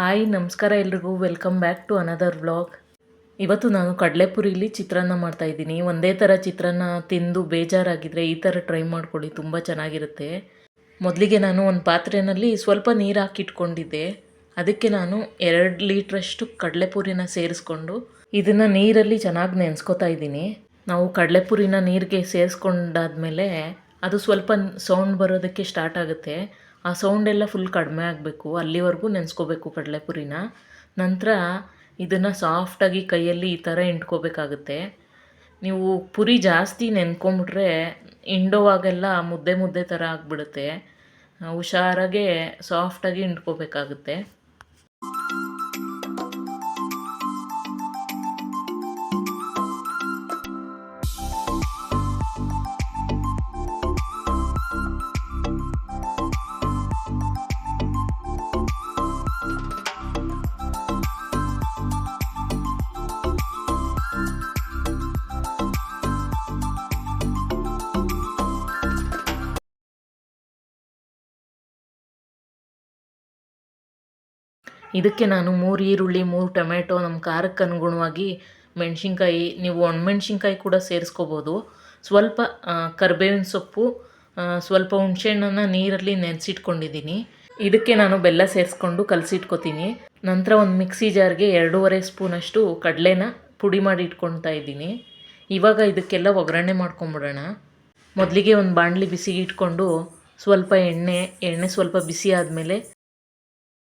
Hi, ನಮಸ್ಕಾರ ಎಲ್ರಿಗೂ. Welcome back to another vlog ಇವತ್ತು ನಾನು ಕಡಲೆಪುರಿಲಿ ಚಿತ್ರಾನ್ನ ಮಾಡ್ತಾ ಇದ್ದೀನಿ. ಒಂದೇ ಥರ ಚಿತ್ರಾನ್ನ ತಿಂದು ಬೇಜಾರಾಗಿದ್ದರೆ ಈ ಥರ ಟ್ರೈ ಮಾಡ್ಕೊಳ್ಳಿ, ತುಂಬ ಚೆನ್ನಾಗಿರುತ್ತೆ. ಮೊದಲಿಗೆ ನಾನು ಒಂದು ಪಾತ್ರೆಯಲ್ಲಿ ಸ್ವಲ್ಪ ನೀರು ಹಾಕಿಟ್ಕೊಂಡಿದ್ದೆ. ಅದಕ್ಕೆ ನಾನು ಎರಡು ಲೀಟ್ರಷ್ಟು ಕಡಲೆಪುರಿನ ಸೇರಿಸ್ಕೊಂಡು ಇದನ್ನು ನೀರಲ್ಲಿ ಚೆನ್ನಾಗಿ ನೆನೆಸ್ಕೊತಾ ಇದ್ದೀನಿ. ನಾವು ಕಡಲೆಪುರಿನ ನೀರಿಗೆ ಸೇರಿಸ್ಕೊಂಡಾದ್ಮೇಲೆ ಅದು ಸ್ವಲ್ಪ ಸೌಂಡ್ ಬರೋದಕ್ಕೆ ಸ್ಟಾರ್ಟ್ ಆಗುತ್ತೆ. ಆ ಸೌಂಡ್ ಎಲ್ಲ ಫುಲ್ ಕಡಿಮೆ ಆಗಬೇಕು. ಅಲ್ಲಿವರೆಗೂ ನೆನೆಸ್ಕೋಬೇಕು ಕಡಲೆಪುರಿನ. ನಂತರ ಇದನ್ನು ಸಾಫ್ಟಾಗಿ ಕೈಯಲ್ಲಿ ಈ ಥರ ಇಂಟ್ಕೋಬೇಕಾಗುತ್ತೆ ನೀವು ಪುರಿ ಜಾಸ್ತಿ ನೆನ್ಕೊಂಬಿಟ್ರೆ ಹಿಂಡೋವಾಗೆಲ್ಲ ಮುದ್ದೆ ಮುದ್ದೆ ಥರ ಆಗಿಬಿಡುತ್ತೆ. ಹುಷಾರಾಗೆ ಸಾಫ್ಟಾಗಿ ಇಂಟ್ಕೋಬೇಕಾಗುತ್ತೆ ಇದಕ್ಕೆ ನಾನು ಮೂರು ಈರುಳ್ಳಿ, ಮೂರು ಟೊಮೆಟೊ, ನಮ್ಮ ಖಾರಕ್ಕೆ ಅನುಗುಣವಾಗಿ ಮೆಣಸಿನ್ಕಾಯಿ, ನೀವು ಒಣಮೆಣ್ಸಿನ್ಕಾಯಿ ಕೂಡ ಸೇರಿಸ್ಕೋಬೋದು. ಸ್ವಲ್ಪ ಕರ್ಬೇವಿನ ಸೊಪ್ಪು ಸ್ವಲ್ಪ ಹುಣಸೆಹಣ್ಣನ್ನು ನೀರಲ್ಲಿ ನೆನೆಸಿಟ್ಕೊಂಡಿದ್ದೀನಿ. ಇದಕ್ಕೆ ನಾನು ಬೆಲ್ಲ ಸೇರಿಸ್ಕೊಂಡು ಕಲಸಿಟ್ಕೊತೀನಿ. ನಂತರ ಒಂದು ಮಿಕ್ಸಿ ಜಾರ್ಗೆ ಎರಡೂವರೆ ಸ್ಪೂನಷ್ಟು ಕಡಲೆನ ಪುಡಿ ಮಾಡಿ ಇಟ್ಕೊಳ್ತಾ ಇದ್ದೀನಿ. ಇವಾಗ ಇದಕ್ಕೆಲ್ಲ ಒಗ್ಗರಣೆ ಮಾಡ್ಕೊಂಬಿಡೋಣ. ಮೊದಲಿಗೆ ಒಂದು ಬಾಣಲಿ ಬಿಸಿಗೆ ಇಟ್ಕೊಂಡು ಸ್ವಲ್ಪ ಎಣ್ಣೆ ಎಣ್ಣೆ ಸ್ವಲ್ಪ ಬಿಸಿ ಆದಮೇಲೆ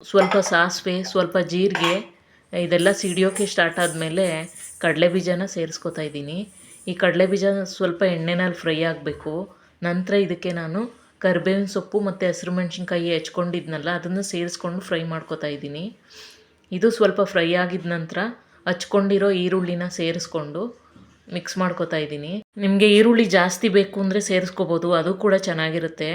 ಸ್ವಲ್ಪ ಸಾಸಿವೆ, ಸ್ವಲ್ಪ ಜೀರಿಗೆ, ಇದೆಲ್ಲ ಸಿಡಿಯೋಕ್ಕೆ ಸ್ಟಾರ್ಟ್ ಆದಮೇಲೆ ಕಡಲೆ ಬೀಜನ ಸೇರಿಸ್ಕೊತಾ ಇದ್ದೀನಿ. ಈ ಕಡಲೆ ಬೀಜ ಸ್ವಲ್ಪ ಎಣ್ಣೆನಲ್ಲಿ ಫ್ರೈ ಆಗಬೇಕು. ನಂತರ ಇದಕ್ಕೆ ನಾನು ಕರಿಬೇವಿನ ಸೊಪ್ಪು ಮತ್ತು ಹಸಿರು ಮೆಣಸಿನ್ಕಾಯಿ ಹೆಚ್ಕೊಂಡಿದ್ನಲ್ಲ, ಅದನ್ನು ಸೇರಿಸ್ಕೊಂಡು ಫ್ರೈ ಮಾಡ್ಕೊತಾ ಇದ್ದೀನಿ. ಇದು ಸ್ವಲ್ಪ ಫ್ರೈ ಆಗಿದ ನಂತರ ಹಚ್ಕೊಂಡಿರೋ ಈರುಳ್ಳಿನ ಸೇರಿಸ್ಕೊಂಡು ಮಿಕ್ಸ್ ಮಾಡ್ಕೊತಾ ಇದ್ದೀನಿ. ನಿಮಗೆ ಈರುಳ್ಳಿ ಜಾಸ್ತಿ ಬೇಕು ಅಂದರೆ ಸೇರಿಸ್ಕೋಬೋದು, ಅದು ಕೂಡ ಚೆನ್ನಾಗಿರುತ್ತೆ.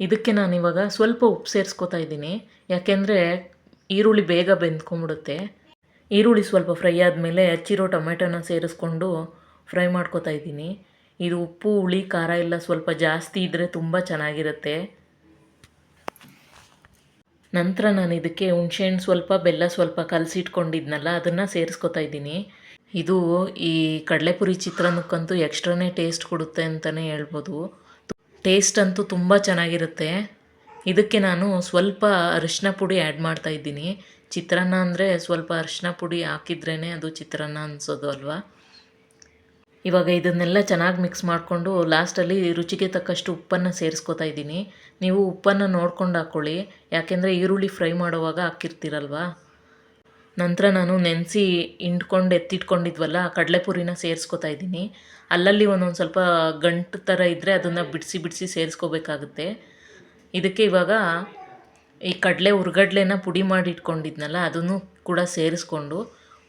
ಇದಕ್ಕೆ ನಾನು ಇವಾಗ ಸ್ವಲ್ಪ ಉಪ್ಪು ಸೇರಿಸ್ಕೊತಾ ಇದ್ದೀನಿ. ಯಾಕೆಂದರೆ ಈರುಳ್ಳಿ ಬೇಗ ಬೆಂದ್ಕೊಂಬಿಡುತ್ತೆ ಈರುಳ್ಳಿ ಸ್ವಲ್ಪ ಫ್ರೈ ಆದಮೇಲೆ ಹಚ್ಚಿರೋ ಟೊಮೆಟೊನ ಸೇರಿಸ್ಕೊಂಡು ಫ್ರೈ ಮಾಡ್ಕೊತಾ ಇದ್ದೀನಿ. ಇದು ಉಪ್ಪು, ಹುಳಿ, ಖಾರ ಎಲ್ಲ ಸ್ವಲ್ಪ ಜಾಸ್ತಿ ಇದ್ದರೆ ತುಂಬ ಚೆನ್ನಾಗಿರುತ್ತೆ. ನಂತರ ನಾನು ಇದಕ್ಕೆ ಹುಣಸೆಹಣ್ಣು ಸ್ವಲ್ಪ, ಬೆಲ್ಲ ಸ್ವಲ್ಪ ಕಲಸಿಟ್ಕೊಂಡಿದ್ನಲ್ಲ, ಅದನ್ನು ಸೇರಿಸ್ಕೊತಾ ಇದ್ದೀನಿ. ಇದು ಈ ಕಡಲೆಪುರಿ ಚಿತ್ರಾನ್ನಕ್ಕಂತೂ ಎಕ್ಸ್ಟ್ರಾನೇ ಟೇಸ್ಟ್ ಕೊಡುತ್ತೆ ಅಂತಲೇ ಹೇಳ್ಬೋದು. ಟೇಸ್ಟ್ ಅಂತೂ ತುಂಬ ಚೆನ್ನಾಗಿರುತ್ತೆ. ಇದಕ್ಕೆ ನಾನು ಸ್ವಲ್ಪ ಅರಿಶಿನ ಪುಡಿ ಆ್ಯಡ್ ಮಾಡ್ತಾ ಇದ್ದೀನಿ. ಚಿತ್ರಾನ್ನ ಅಂದರೆ ಸ್ವಲ್ಪ ಅರಿಶಿನ ಪುಡಿ ಹಾಕಿದ್ರೇ ಅದು ಚಿತ್ರಾನ್ನ ಅನಿಸೋದು ಅಲ್ವಾ? ಇವಾಗ ಇದನ್ನೆಲ್ಲ ಚೆನ್ನಾಗಿ ಮಿಕ್ಸ್ ಮಾಡಿಕೊಂಡು ಲಾಸ್ಟಲ್ಲಿ ರುಚಿಗೆ ತಕ್ಕಷ್ಟು ಉಪ್ಪನ್ನು ಸೇರಿಸ್ಕೊತಾ ಇದ್ದೀನಿ. ನೀವು ಉಪ್ಪನ್ನು ನೋಡ್ಕೊಂಡು ಹಾಕ್ಕೊಳ್ಳಿ ಯಾಕೆಂದರೆ ಈರುಳ್ಳಿ ಫ್ರೈ ಮಾಡುವಾಗ ಹಾಕಿರ್ತೀರಲ್ವಾ? ನಂತರ ನಾನು ನೆನೆಸಿ ಹಿಂಡ್ಕೊಂಡು ಎತ್ತಿಟ್ಕೊಂಡಿದ್ವಲ್ಲ, ಕಡಲೆಪುರಿನ ಸೇರಿಸ್ಕೊತಾ ಇದ್ದೀನಿ. ಅಲ್ಲಲ್ಲಿ ಒಂದೊಂದು ಸ್ವಲ್ಪ ಗಂಟು ಥರ ಇದ್ದರೆ ಅದನ್ನು ಬಿಡಿಸಿ ಬಿಡಿಸಿ ಸೇರಿಸ್ಕೋಬೇಕಾಗುತ್ತೆ. ಇದಕ್ಕೆ ಇವಾಗ ಈ ಕಡಲೆ ಹುರ್ಗಡ್ಲೆನ ಪುಡಿ ಮಾಡಿ ಇಟ್ಕೊಂಡಿದ್ನಲ್ಲ ಅದನ್ನು ಕೂಡ ಸೇರಿಸ್ಕೊಂಡು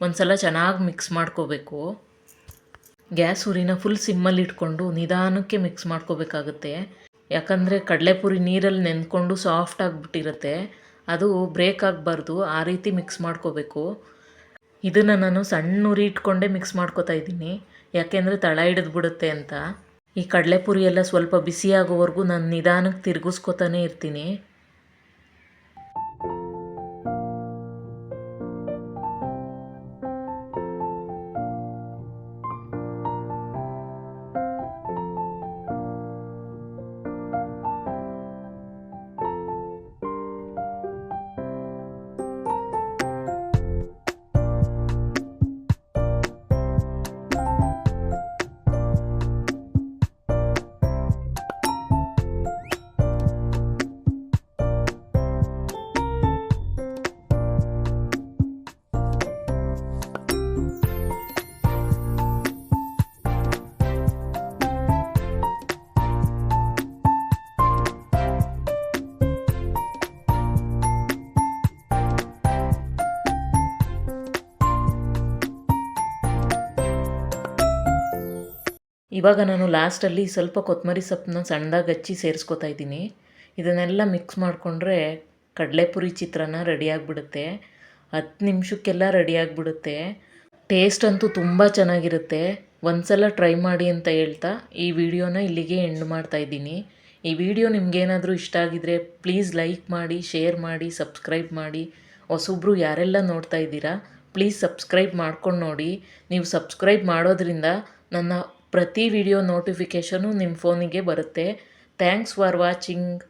ಒಂದು ಸಲ ಚೆನ್ನಾಗಿ ಮಿಕ್ಸ್ ಮಾಡ್ಕೋಬೇಕು. ಗ್ಯಾಸ್ ಉರಿನ ಫುಲ್ ಸಿಮ್ಮಲ್ಲಿ ಇಟ್ಕೊಂಡು ನಿಧಾನಕ್ಕೆ ಮಿಕ್ಸ್ ಮಾಡ್ಕೋಬೇಕಾಗುತ್ತೆ. ಯಾಕಂದರೆ ಕಡಲೆಪುರಿ ನೀರಲ್ಲಿ ನೆನ್ಕೊಂಡು ಸಾಫ್ಟ್ ಆಗಿಬಿಟ್ಟಿರುತ್ತೆ. ಅದು ಬ್ರೇಕ್ ಆಗಬಾರ್ದು, ಆ ರೀತಿ ಮಿಕ್ಸ್ ಮಾಡ್ಕೋಬೇಕು. ಇದನ್ನು ನಾನು ಸಣ್ಣ ಉರಿ ಇಟ್ಕೊಂಡೇ ಮಿಕ್ಸ್ ಮಾಡ್ಕೋತಾ ಇದ್ದೀನಿ. ಯಾಕೆಂದರೆ ತಳ ಹಿಡಿದು ಬಿಡುತ್ತೆ ಅಂತ. ಈ ಕಡಲೆಪುರಿ ಎಲ್ಲ ಸ್ವಲ್ಪ ಬಿಸಿ ಆಗೋವರೆಗೂ ನಾನು ನಿಧಾನಕ್ಕೆ ತಿರುಗಿಸ್ಕೊತಾನೆ ಇರ್ತೀನಿ. ಇವಾಗ ನಾನು ಲಾಸ್ಟಲ್ಲಿ ಸ್ವಲ್ಪ ಕೊತ್ತಂಬರಿ ಸೊಪ್ಪನ್ನ ಸಣ್ಣದಾಗಿ ಹಚ್ಚಿ ಸೇರಿಸ್ಕೊತಾ ಇದ್ದೀನಿ. ಇದನ್ನೆಲ್ಲ ಮಿಕ್ಸ್ ಮಾಡಿಕೊಂಡ್ರೆ ಕಡಲೆಪುರಿ ಚಿತ್ರಾನ್ನ ರೆಡಿಯಾಗಿಬಿಡುತ್ತೆ ಹತ್ತು ನಿಮಿಷಕ್ಕೆಲ್ಲ ರೆಡಿಯಾಗಿಬಿಡುತ್ತೆ ಟೇಸ್ಟ್ ಅಂತೂ ತುಂಬ ಚೆನ್ನಾಗಿರುತ್ತೆ. ಒಂದು ಸಲ ಟ್ರೈ ಮಾಡಿ ಅಂತ ಹೇಳ್ತಾ ಈ ವಿಡಿಯೋನ ಇಲ್ಲಿಗೆ ಎಂಡ್ ಮಾಡ್ತಾ ಇದ್ದೀನಿ. ಈ ವಿಡಿಯೋ ನಿಮಗೇನಾದರೂ ಇಷ್ಟ ಆಗಿದರೆ ಪ್ಲೀಸ್ ಲೈಕ್ ಮಾಡಿ ಶೇರ್ ಮಾಡಿ ಸಬ್ಸ್ಕ್ರೈಬ್ ಮಾಡಿ. ಹೊಸೊಬ್ರು ಯಾರೆಲ್ಲ ನೋಡ್ತಾ ಇದ್ದೀರಾ ಪ್ಲೀಸ್ ಸಬ್ಸ್ಕ್ರೈಬ್ ಮಾಡ್ಕೊಂಡು ನೋಡಿ. ನೀವು ಸಬ್ಸ್ಕ್ರೈಬ್ ಮಾಡೋದ್ರಿಂದ ನನ್ನ ಪ್ರತಿ ವಿಡಿಯೋ ನೋಟಿಫಿಕೇಷನು ನಿಮ್ಮ ಫೋನಿಗೆ ಬರುತ್ತೆ. Thanks for watching